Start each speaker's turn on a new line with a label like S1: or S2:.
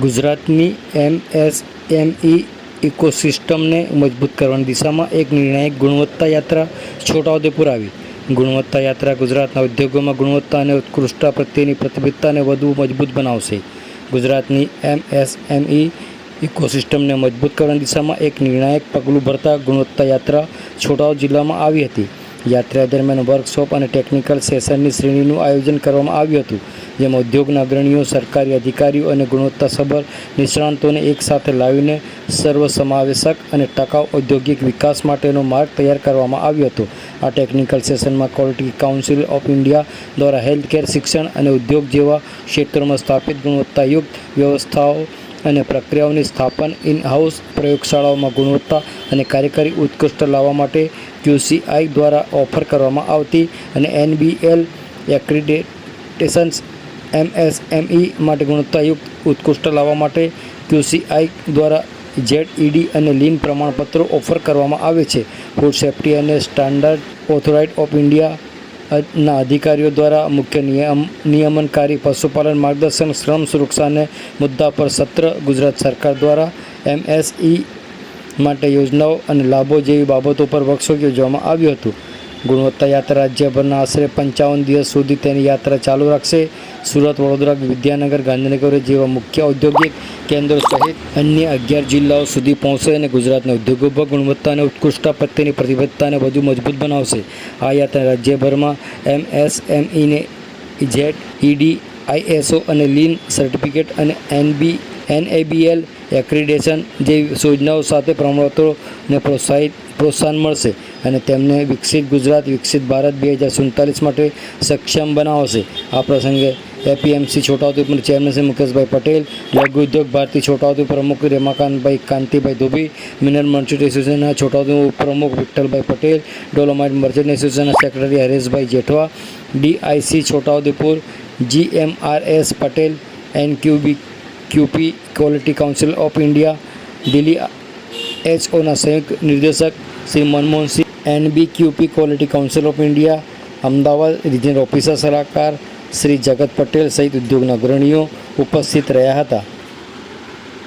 S1: ગુજરાતની એમએસએમઈ ઇકોસિસ્ટમને મજબૂત કરવાની દિશામાં એક નિર્ણાયક ગુણવત્તા યાત્રા છોટાઉદેપુર આવી. ગુણવત્તા યાત્રા ગુજરાતના ઉદ્યોગોમાં ગુણવત્તા અને ઉત્કૃષ્ટતા પ્રત્યેની પ્રતિબદ્ધતાને વધુ મજબૂત બનાવશે. ગુજરાતની એમએસએમઈ ઇકોસિસ્ટમને મજબૂત કરવાની દિશામાં એક નિર્ણાયક પગલું ભરતા ગુણવત્તા યાત્રા છોટાઉદ જિલ્લામાં આવી હતી. યાત્રા દરમિયાન વર્કશોપ અને ટેકનિકલ સેશનની શ્રેણીનું આયોજન કરવામાં આવ્યું હતું, જેમાં ઉદ્યોગના અગ્રણીઓ, સરકારી અધિકારીઓ અને ગુણવત્તાસભર નિષ્ણાંતોને એકસાથે લાવીને સર્વસમાવેશક અને ટકાઉ ઔદ્યોગિક વિકાસ માટેનો માર્ગ તૈયાર કરવામાં આવ્યો હતો. આ ટેકનિકલ સેશનમાં ક્વોલિટી કાઉન્સિલ ઓફ ઇન્ડિયા દ્વારા હેલ્થકેર શિક્ષણ અને ઉદ્યોગ જેવા ક્ષેત્રોમાં સ્થાપિત ગુણવત્તાયુક્ત વ્યવસ્થાઓ અને પ્રક્રિયાઓની સ્થાપન ઇન હાઉસ પ્રયોગશાળાઓમાં ગુણવત્તા અને કાર્યકારી ઉત્કૃષ્ટ લાવવા માટે ક્યુસીઆઈ દ્વારા ઓફર કરવામાં આવતી અને એનબીએલ એક્રિડેટેશન્સ એમએસએમઈ માટે ગુણવત્તાયુક્ત ઉત્કૃષ્ટ લાવવા માટે ક્યુસીઆઈ દ્વારા જેડઈડી અને લીન પ્રમાણપત્રો ઓફર કરવામાં આવે છે. ફૂડ સેફ્ટી અને સ્ટાન્ડર્ડ ઓથોરાઇટ ઓફ ઇન્ડિયા ના, અધિકારીઓ દ્વારા મુખ્ય નિયમ, નિયમનકારી પશુપાલન માર્ગદર્શન, શ્રમ સુરક્ષાને મુદ્દા પર સત્ર ગુજરાત સરકાર દ્વારા એમએસઈ માટે યોજનાઓ અને લાભો જેવી બાબતો પર વર્કશોપ યોજવામાં આવ્યું હતું. ગુણવત્તા યાત્રા રાજ્યભરના આશરે પંચાવન દિવસ સુધી તેની યાત્રા ચાલુ રાખશે. સુરત, વડોદરા, વિદ્યાનગર, ગાંધીનગર જેવા મુખ્ય ઔદ્યોગિક કેન્દ્રો સહિત અન્ય અગિયાર જિલ્લાઓ સુધી પહોંચશે અને ગુજરાતના ઉદ્યોગો પર ગુણવત્તા અને ઉત્કૃષ્ટતા પ્રત્યેની પ્રતિબદ્ધતાને વધુ મજબૂત બનાવશે. આ યાત્રા રાજ્યભરમાં એમએસએમઈને જેટ ઈડી, આઈએસઓ અને લીન સર્ટિફિકેટ અને એનબી, એનએબીએલ એક્રિડેશન જેવી યોજનાઓ સાથે પ્રમાણપત્રોને પ્રોત્સાહિત પ્રોત્સાહન મળશે અને તેમને વિકસિત ગુજરાત, વિકસિત ભારત બે હજાર સુડતાલીસ માટે સક્ષમ બનાવશે. આ પ્રસંગે એપીએમસી છોટાઉદેપુર ચેરમેન શ્રી મુકેશભાઈ પટેલ, લઘુ ઉદ્યોગ ભારતી છોટાઉદેપુર પ્રમુખ રેમાકાંતભાઈ કાંતિભાઈ ધોબી મિનર મર્ચન્ટ એસોસિએશનના છોટાઉદેપુર પ્રમુખ વિઠ્ઠલભાઈ પટેલ, ડોલોમાઇટ મર્ચન્ટ એસોસિએશનના secretary Hareshbhai Jethwa, DIC Chhota Udepur GMRS Patel NQB QP quality council of India, Delhi એચઓના સંયુક્ત નિર્દેશક Shri Manmohan Singh NB QP quality council of India Ahmedabad regional officer સલાહકાર શ્રી જગત પટેલ સહિત ઉદ્યોગના અગ્રણીઓ ઉપસ્થિત રહ્યા હતા